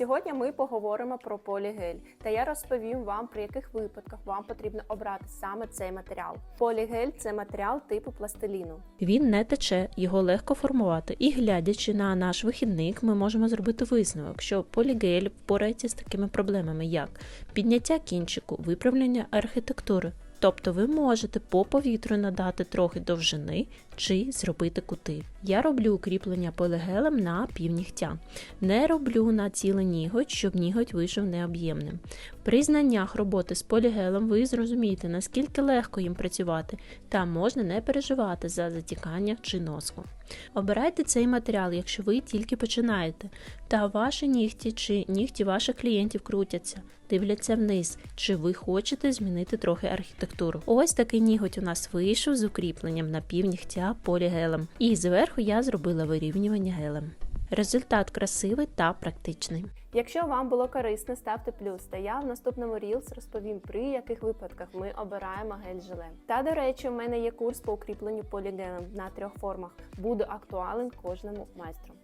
Сьогодні ми поговоримо про полігель, та я розповім вам, при яких випадках вам потрібно обрати саме цей матеріал. Полігель це матеріал типу пластиліну. Він не тече, його легко формувати. І глядячи на наш вихідник, ми можемо зробити висновок, що полігель впорається з такими проблемами, як підняття кінчику, виправлення архітектури. Тобто ви можете по повітрю надати трохи довжини чи зробити кути. Я роблю укріплення полігелем на півнігтя. Не роблю на цілий ніготь, щоб ніготь вийшов необ'ємним. При знаннях роботи з полігелем ви зрозумієте, наскільки легко їм працювати, та можна не переживати за затікання чи носку. Обирайте цей матеріал, якщо ви тільки починаєте, та ваші нігті чи нігті ваших клієнтів крутяться, дивляться вниз, чи ви хочете змінити трохи архітектуру. Ось такий ніготь у нас вийшов з укріпленням на півнігтя полігелем. І зверху я зробила вирівнювання гелем. Результат красивий та практичний. Якщо вам було корисно, ставте плюс. Та я в наступному Reels розповім, при яких випадках ми обираємо гель-желе. Та до речі, в мене є курс по укріпленню полігелем на трьох формах. Буду актуален кожному майстру.